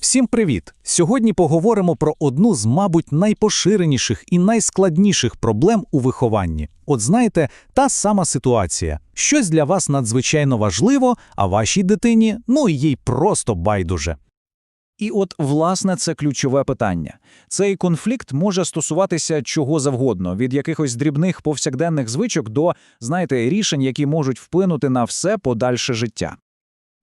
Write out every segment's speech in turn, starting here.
Всім привіт! Сьогодні поговоримо про одну з, мабуть, найпоширеніших і найскладніших проблем у вихованні. От знаєте, та сама ситуація. Щось для вас надзвичайно важливо, а вашій дитині, ну їй просто байдуже. І от, власне, це ключове питання. Цей конфлікт може стосуватися чого завгодно, від якихось дрібних повсякденних звичок до, знаєте, рішень, які можуть вплинути на все подальше життя.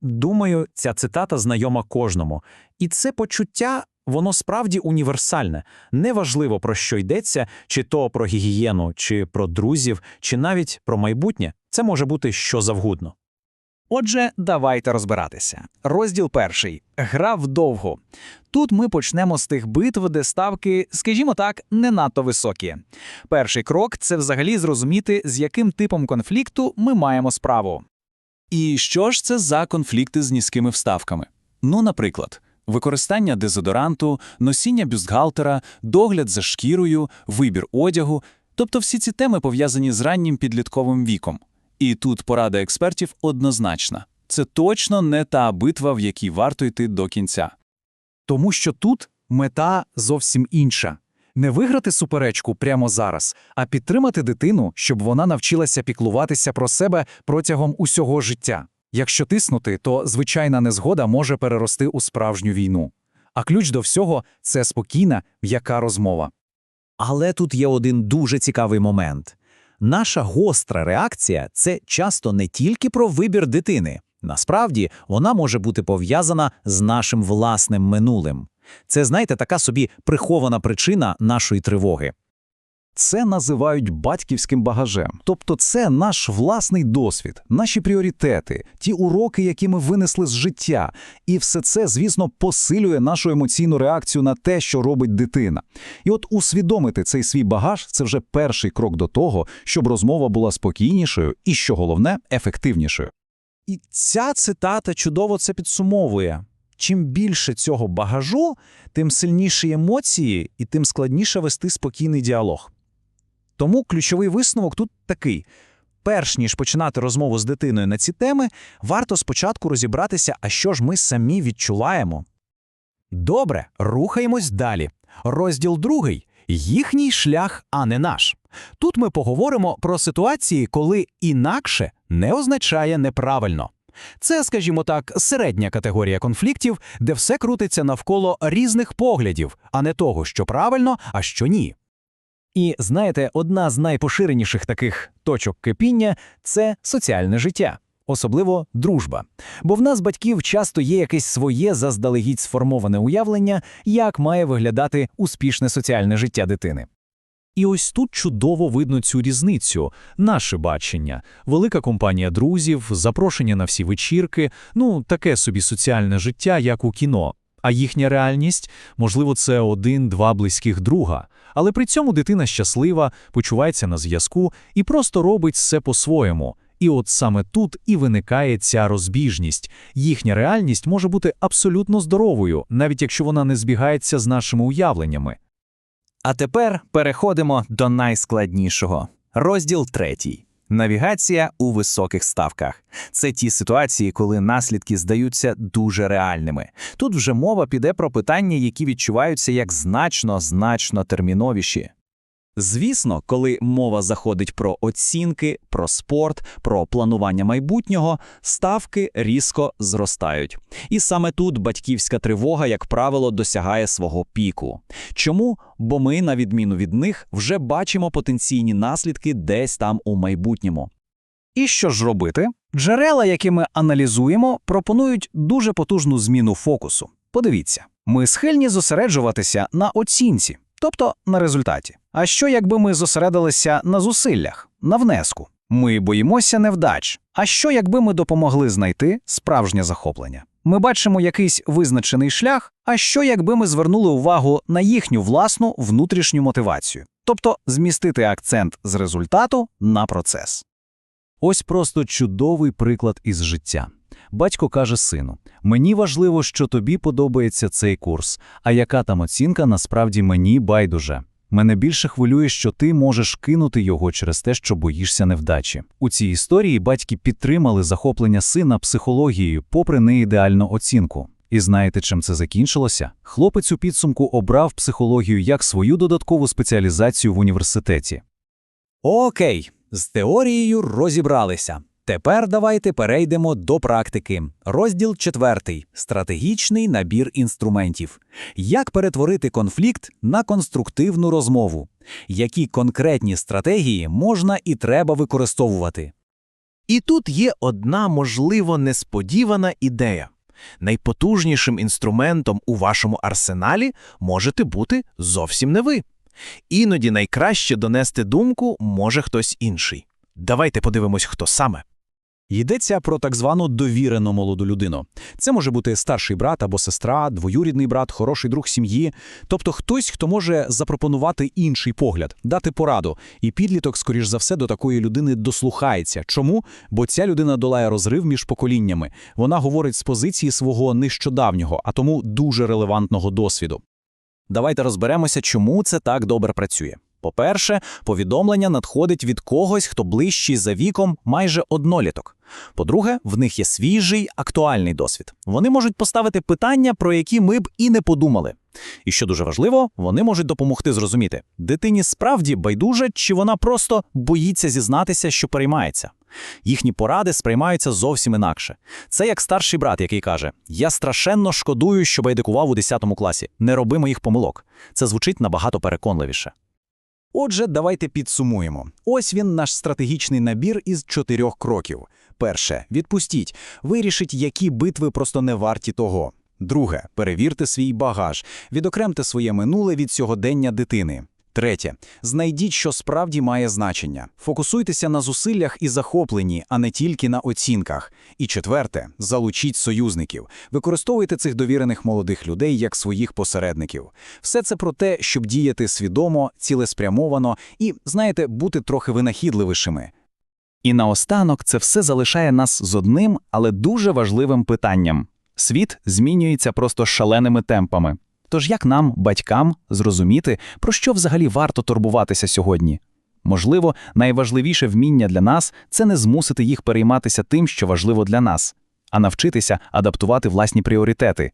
Думаю, ця цитата знайома кожному. І це почуття, воно справді універсальне. Неважливо, про що йдеться, чи то про гігієну, чи про друзів, чи навіть про майбутнє. Це може бути що завгодно. Отже, давайте розбиратися. Розділ перший гра вдовго. Тут ми почнемо з тих битв, де ставки, скажімо так, не надто високі. Перший крок це взагалі зрозуміти, з яким типом конфлікту ми маємо справу. І що ж це за конфлікти з низькими вставками? Ну, наприклад, використання дезодоранту, носіння бюстгальтера, догляд за шкірою, вибір одягу, тобто всі ці теми пов'язані з раннім підлітковим віком. І тут порада експертів однозначна. Це точно не та битва, в якій варто йти до кінця. Тому що тут мета зовсім інша. Не виграти суперечку прямо зараз, а підтримати дитину, щоб вона навчилася піклуватися про себе протягом усього життя. Якщо тиснути, то звичайна незгода може перерости у справжню війну. А ключ до всього це спокійна, м'яка розмова. Але тут є один дуже цікавий момент. Наша гостра реакція це часто не тільки про вибір дитини. Насправді, вона може бути пов'язана з нашим власним минулим. Це, знаєте, така собі прихована причина нашої тривоги. Це називають батьківським багажем. Тобто це наш власний досвід, наші пріоритети, ті уроки, які ми винесли з життя. І все це, звісно, посилює нашу емоційну реакцію на те, що робить дитина. І от усвідомити цей свій багаж це вже перший крок до того, щоб розмова була спокійнішою і, що головне, ефективнішою. І ця цитата чудово це підсумовує. Чим більше цього багажу, тим сильніші емоції і тим складніше вести спокійний діалог. Тому ключовий висновок тут такий. Перш ніж починати розмову з дитиною на ці теми, варто спочатку розібратися, а що ж ми самі відчуваємо. Добре, рухаємось далі. Розділ другий їхній шлях, а не наш. Тут ми поговоримо про ситуації, коли інакше не означає неправильно. Це, скажімо так, середня категорія конфліктів, де все крутиться навколо різних поглядів, а не того, що правильно, а що ні. І знаєте, одна з найпоширеніших таких точок кипіння це соціальне життя, особливо дружба. Бо в нас, батьків, часто є якесь своє заздалегідь сформоване уявлення, як має виглядати успішне соціальне життя дитини. І ось тут чудово видно цю різницю, наше бачення, велика компанія друзів, запрошення на всі вечірки, ну таке собі соціальне життя, як у кіно. А їхня реальність, можливо, це один-два близьких друга. Але при цьому дитина щаслива, почувається на зв'язку і просто робить все по-своєму. І от саме тут і виникає ця розбіжність. Їхня реальність може бути абсолютно здоровою, навіть якщо вона не збігається з нашими уявленнями. А тепер переходимо до найскладнішого. Розділ третій. Навігація у високих ставках. Це ті ситуації, коли наслідки здаються дуже реальними. Тут вже мова піде про питання, які відчуваються як значно, значно терміновіші. Звісно, коли мова заходить про оцінки, про спорт, про планування майбутнього, ставки різко зростають. І саме тут батьківська тривога, як правило, досягає свого піку. Чому? Бо ми, на відміну від них, вже бачимо потенційні наслідки десь там у майбутньому. І що ж робити? Джерела, які ми аналізуємо, пропонують дуже потужну зміну фокусу. Подивіться, ми схильні зосереджуватися на оцінці, тобто на результаті. А що, якби ми зосередилися на зусиллях, на внеску? Ми боїмося невдач. А що, якби ми допомогли знайти справжнє захоплення? Ми бачимо якийсь визначений шлях, а що, якби ми звернули увагу на їхню власну внутрішню мотивацію, тобто змістити акцент з результату на процес. Ось просто чудовий приклад із життя. Батько каже сину: Мені важливо, що тобі подобається цей курс, а яка там оцінка насправді мені байдуже. Мене більше хвилює, що ти можеш кинути його через те, що боїшся невдачі. У цій історії батьки підтримали захоплення сина психологією, попри неідеальну оцінку. І знаєте, чим це закінчилося? Хлопець у підсумку обрав психологію як свою додаткову спеціалізацію в університеті. Окей, з теорією розібралися. Тепер давайте перейдемо до практики. Розділ четвертий. Стратегічний набір інструментів. Як перетворити конфлікт на конструктивну розмову? Які конкретні стратегії можна і треба використовувати? І тут є одна, можливо, несподівана ідея. Найпотужнішим інструментом у вашому арсеналі можете бути зовсім не ви. Іноді найкраще донести думку може хтось інший. Давайте подивимось, хто саме. Йдеться про так звану довірену молоду людину. Це може бути старший брат або сестра, двоюрідний брат, хороший друг сім'ї, тобто хтось, хто може запропонувати інший погляд, дати пораду. І підліток, скоріш за все, до такої людини дослухається. Чому? Бо ця людина долає розрив між поколіннями. Вона говорить з позиції свого нещодавнього, а тому дуже релевантного досвіду. Давайте розберемося, чому це так добре працює. По-перше, повідомлення надходить від когось, хто ближчий за віком майже одноліток. По-друге, в них є свіжий, актуальний досвід. Вони можуть поставити питання, про які ми б і не подумали. І що дуже важливо, вони можуть допомогти зрозуміти, дитині справді байдуже, чи вона просто боїться зізнатися, що переймається. Їхні поради сприймаються зовсім інакше. Це як старший брат, який каже: Я страшенно шкодую, що байдикував у 10 класі. Не роби моїх помилок. Це звучить набагато переконливіше. Отже, давайте підсумуємо. Ось він наш стратегічний набір із чотирьох кроків. Перше відпустіть, вирішіть, які битви просто не варті того. Друге перевірте свій багаж, відокремте своє минуле від сьогодення дитини. Третє знайдіть, що справді має значення. Фокусуйтеся на зусиллях і захопленні, а не тільки на оцінках. І четверте залучіть союзників. Використовуйте цих довірених молодих людей як своїх посередників. Все це про те, щоб діяти свідомо, цілеспрямовано і, знаєте, бути трохи винахідливішими. І наостанок це все залишає нас з одним, але дуже важливим питанням. Світ змінюється просто шаленими темпами. Тож як нам, батькам, зрозуміти, про що взагалі варто турбуватися сьогодні? Можливо, найважливіше вміння для нас це не змусити їх перейматися тим, що важливо для нас, а навчитися адаптувати власні пріоритети.